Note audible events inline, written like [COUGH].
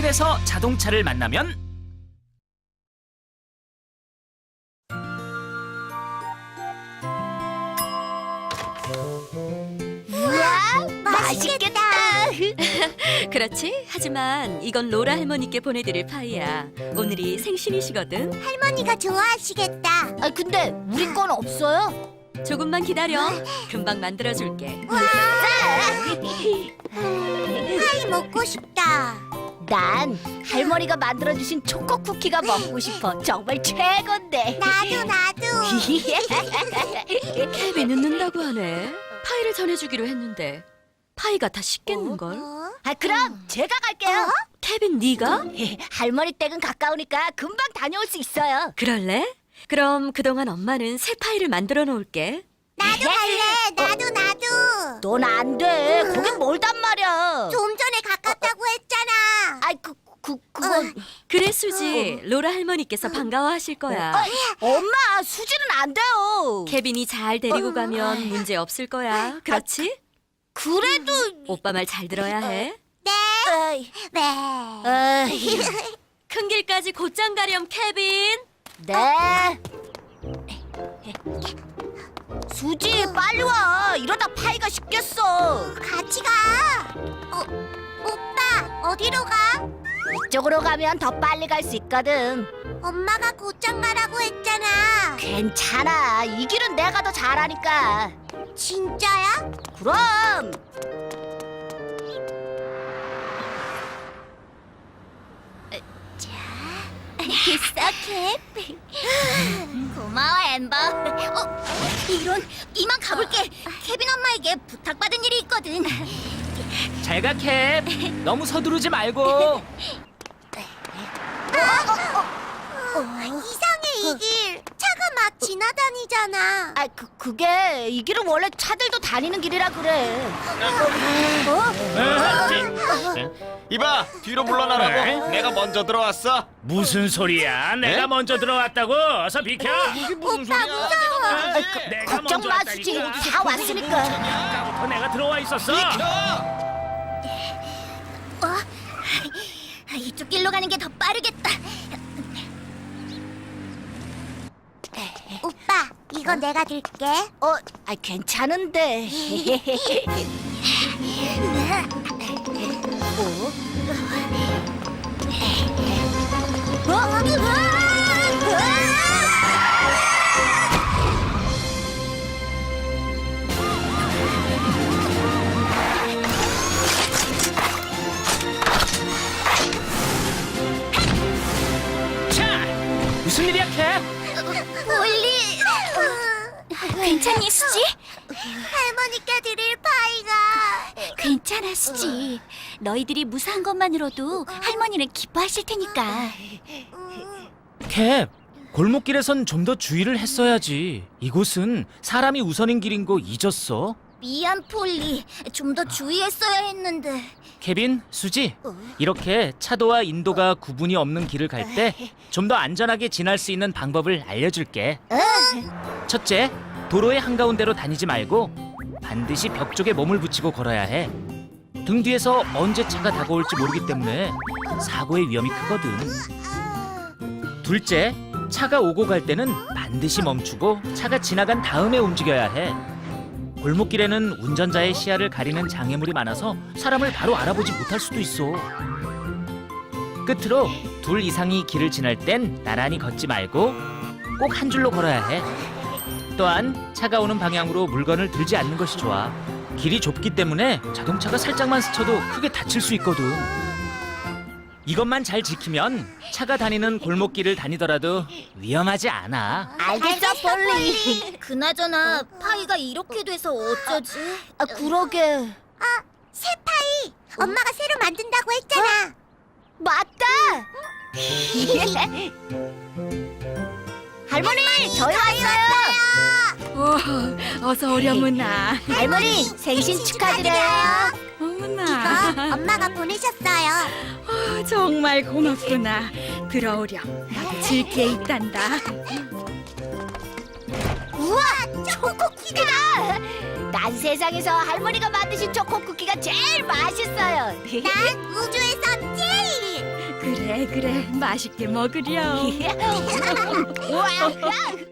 골목길에서 자동차를 만나면 우와, 맛있겠다. [LAUGHS] 그렇지? 하지만 이건 로라 할머니께 보내드릴 파이야. 오늘이 생신이시거든. 할머니가 좋아하시겠다. 아, 근데 우리 건 없어요? 조금만 기다려. 금방 만들어줄게. 파이 [LAUGHS] 먹고 싶다. 난 할머니가 만들어주신 초코 쿠키가 먹고 싶어. 정말 최고인데. 나도 나도. [LAUGHS] 캡이 늦는다고 하네. 파이를 전해주기로 했는데 파이가 다 식겠는걸? 아 그럼 제가 갈게요. 케빈 네가? [LAUGHS] 할머니 댁은 가까우니까 금방 다녀올 수 있어요. 그럴래? 그럼 그동안 엄마는 새 파이를 만들어 놓을게. 나도 갈래. 나도 나도. 넌 안 돼. 거긴 멀단 말이야. 좀 전에 가깝다고 했잖아. 아이 그그 그건 그래 수지, 로라 할머니께서 반가워하실 거야. 엄마 수지는 안 돼요. 케빈이 잘 데리고 가면 문제 없을 거야. 그렇지? 그래도 오빠 말 잘 들어야 해. 네. 네. [LAUGHS] 큰 길까지 곧장 가렴 케빈. 네. 수지 빨리 와. 이러다 파이가 식겠어. 같이 가. 어, 오빠 어디로 가? 이쪽으로 가면 더 빨리 갈 수 있거든. 엄마가 곧장 가라고 했잖아. 괜찮아. 이 길은 내가 더 잘하니까. 진짜야? 그럼. 됐어, 캡. 고마워, 엠버. 어, 이런, 이만 가볼게. 케빈 엄마에게 부탁받은 일이 있거든. 잘가 캡. 너무 서두르지 말고. 어, 이상해, 이 길. 차가 막 지나다니잖아. 아, 그, 그게 이 길은 원래 차들도 다니는 길이라 그래. 이봐 뒤로 물러나라고 내가 먼저 들어왔어 무슨 소리야? 내가 네? 먼저 들어왔다고. 어서 비켜. 이게 무슨 오빠 소리야 무서워. 내가 걱정 먼저 마, 왔다니까. 수지. 다 왔으니까. 아까부터 내가 들어와 있었어. 이쪽 길로 가는 게 더 빠르겠다. 오빠, 이거 내가 들게. 어, 아 괜찮은데. [LAUGHS] [LAUGHS] 어? 자, 무슨 일이야 캡? 올리. 괜찮니, 수지? 할머니께 드릴 파이가. 괜찮아, 수지. 너희들이 무사한 것만으로도 할머니는 기뻐하실 테니까. 캡. 골목길에선 좀 더 주의를 했어야지. 이곳은 사람이 우선인 길인 거 잊었어? 미안, 폴리. 좀 더 주의했어야 했는데. 케빈, 수지, 이렇게 차도와 인도가 구분이 없는 길을 갈 때 좀 더 안전하게 지날 수 있는 방법을 알려줄게. 첫째, 도로의 한가운데로 다니지 말고 반드시 벽 쪽에 몸을 붙이고 걸어야 해. 등 뒤에서 언제 차가 다가올지 모르기 때문에 사고의 위험이 크거든. 둘째, 차가 오고 갈 때는 반드시 멈추고 차가 지나간 다음에 움직여야 해. 골목길에는 운전자의 시야를 가리는 장애물이 많아서 사람을 바로 알아보지 못할 수도 있어. 끝으로 둘 이상이 길을 지날 땐 나란히 걷지 말고 꼭 한 줄로 걸어야 해. 또한 차가 오는 방향으로 물건을 들지 않는 것이 좋아. 길이 좁기 때문에 자동차가 살짝만 스쳐도 크게 다칠 수 있거든. 이것만 잘 지키면 차가 다니는 골목길을 다니더라도 위험하지 않아. 알겠어, 폴리. [LAUGHS] 그나저나 파이가 이렇게 돼서 어쩌지? 아, 그러게. 아, 새 파이. 엄마가 새로 만든다고 했잖아. 맞다. [LAUGHS] 할머니, 저희 왔어요. 어서 오려무나. 할머니, 생신 축하드려요. 어머나. 엄마가 보내셨어요. 어, 정말 고맙구나. 들어오렴. 나도 질게 있단다. 우와, 초코 쿠키다. 난 세상에서 할머니가 만드신 초코 쿠키가 제일 맛있어요. 난 우주에서 제일. 그래 그래 맛있게 먹으렴. [LAUGHS] [LAUGHS]